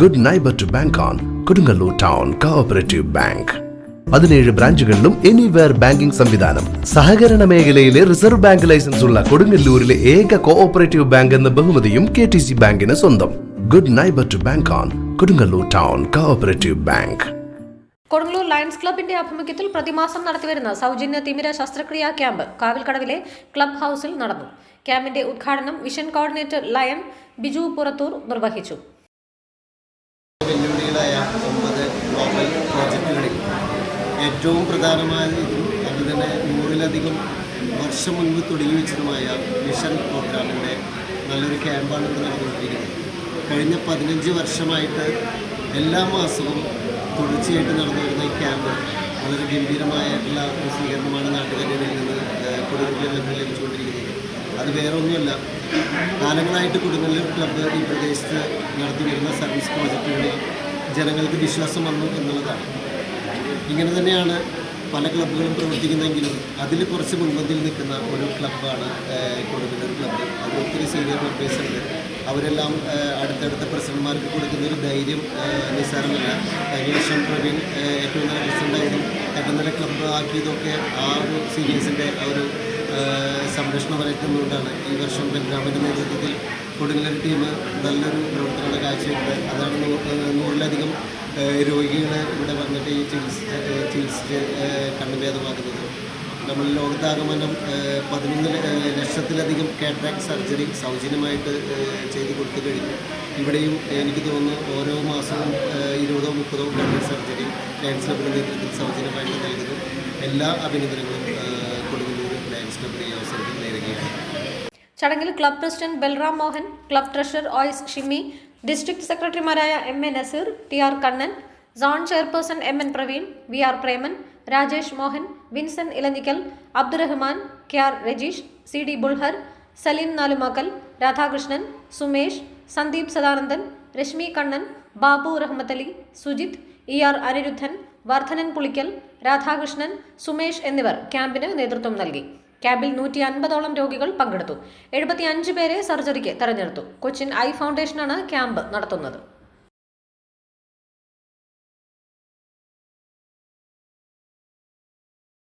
Good neighbour to bank on Kodungallur town cooperative bank പതിനേഴ് ബ്രാഞ്ചുകളിലും anywhere banking സംവിധാനം. സഹകരണ മേഖലയിലെ റിസർവ് ബാങ്ക് ലൈസൻസ് ഉള്ള കൊടുങ്ങല്ലൂരിലെ ഏക കോഓപ്പറേറ്റീവ് ബാങ്ക് എന്ന ബഹുമതിയും കെ ടി സി ബാങ്കിന് സ്വന്തം. Good neighbour to bank on Kodungallur town cooperative bank Kodungallur lions ക്ലബിന്റെ ആഭിമുഖ്യത്തിൽ പ്രതിമാസം നടത്തിവരുന്ന സൗജന്യ തിമിര ശസ്ത്രക്രിയാ ക്യാമ്പ് കാവിൽക്കടവിലെ ക്ലബ് ഹൗസിൽ നടന്നു. ക്യാമ്പിന്റെ ഉദ്ഘാടനം mission coordinator lion Biju Purathur നിർവഹിച്ചു. വെല്ലുവിളികളായ ഒമ്പത് ഗ്ലോബൽ പ്രോജക്റ്റുകളിൽ ഏറ്റവും പ്രധാനമായതും അതുതന്നെ നൂറിലധികം വർഷം മുൻപ് തുടങ്ങി വെച്ചതുമായ മിഷൻ പ്രോഗ്രാമിന്റെ നല്ലൊരു ക്യാമ്പാണ് ഇവിടെ നടന്നുകൊണ്ടിരിക്കുന്നത്. കഴിഞ്ഞ പതിനഞ്ച് വർഷമായിട്ട് എല്ലാ മാസവും തുടർച്ചയായിട്ട് നടന്നു വരുന്ന ഈ ക്യാമ്പ് വളരെ ഗംഭീരമായിട്ടുള്ള സ്വീകരണമാണ് നാട്ടുകാരുടെ നിന്ന് കൊടുങ്ങല്ലൂരിൽ ലഭിച്ചുകൊണ്ടിരിക്കുന്നത്. അത് വേറെ ഒന്നുമല്ല കാലങ്ങളായിട്ട് കൊടുങ്ങല്ലൂർ ക്ലബ്ബ് ഈ പ്രദേശത്ത് നടത്തി വരുന്ന സർവീസ് പ്രോജക്റ്റുകളിൽ ജനങ്ങൾക്ക് വിശ്വാസം വന്നു എന്നുള്ളതാണ്. ഇങ്ങനെ തന്നെയാണ് പല ക്ലബ്ബുകളും പ്രവർത്തിക്കുന്നെങ്കിലും അതിൽ കുറച്ച് മുൻപന്തിയിൽ നിൽക്കുന്ന ഒരു ക്ലബ്ബാണ് കൊടുങ്ങല്ലൂർ ക്ലബ്ബ്. അത് ഒത്തിരി സീനിയർ മെമ്പേഴ്സ് ഉണ്ട്. അവരെല്ലാം അടുത്തടുത്ത പ്രസിഡന്റ്മാർക്ക് കൊടുക്കുന്ന ഒരു ധൈര്യം നിസ്സാരമില്ല. വർഷം പ്രവീൺ ഏറ്റവും നല്ല പ്രസിഡന്റായതും ഏറ്റവും നല്ല ക്ലബ്ബ് ആക്കിയതൊക്കെ ആ ഒരു സീനിയേഴ്സിന്റെ ആ ഒരു സംരക്ഷണം വരയ്ക്കുന്നതുകൊണ്ടാണ് ഈ വർഷം ബൽഗ്രാമിന്റെ നേതൃത്വത്തിൽ കൊടുങ്ങല്ലൊരു ടീം നല്ലൊരു പ്രവർത്തനങ്ങൾ കാഴ്ചയുണ്ട്. അതാണ് നൂ- ഏഹ്, നൂറിലധികം രോഗികൾ ഇവിടെ വന്നിട്ട് ഈ ചികിത്സിച്ച് ചികിത്സിച്ച് കണ്ണുഭേദമാക്കുന്നത് നമ്മൾ ലോകത്താകമാനം പതിനൊന്ന് ലക്ഷത്തിലധികം കാറ്റാക്ട് സർജറി സൗജന്യമായിട്ട് ചെയ്തു കൊടുത്തു കഴിഞ്ഞു. ഇവിടെയും എനിക്ക് തോന്നുന്നു ഓരോ മാസവും ഇരുപതോ മുപ്പതോ കാറ്റാക്ട് സർജറി ലയൻസ് ക്ലബിന്റെ നേതൃത്വത്തിൽ സൗജന്യമായിട്ട് നൽകുന്നു. എല്ലാ അഭിനന്ദനങ്ങളും കൊടുങ്ങല്ലൂർ ലയൻസ് ക്ലബിന് ഈ അവസരത്തിൽ നേരുകയാണ്. ചടങ്ങിൽ club president Balram Mohan club treasurer ഓയിസ് Shimmi district സെക്രട്ടറിമാരായ M A Naseer T R Kannan zone chairperson M N Praveen V R Preman Rajesh Mohan Vincent Ilanikkal Abdurahman K R Rajeesh C D ബുൾഹർ Saleem Nalumakkal Radhakrishnan Sumesh Sandeep Sadanandan Rashmi Kannan Babu Rahmathali Sujith E R Aniruddhan Vardhanan Pulikkal Radhakrishnan Sumesh എന്നിവർ ക്യാമ്പിന് നേതൃത്വം നൽകി. ക്യാമ്പിൽ നൂറ്റി അൻപതോളം രോഗികൾ പങ്കെടുത്തു. എഴുപത്തി അഞ്ച് പേരെ സർജറിക്ക് തെരഞ്ഞെടുത്തു. കൊച്ചിൻ ഐ ഫൗണ്ടേഷനാണ് ക്യാമ്പ് നടത്തുന്നത്.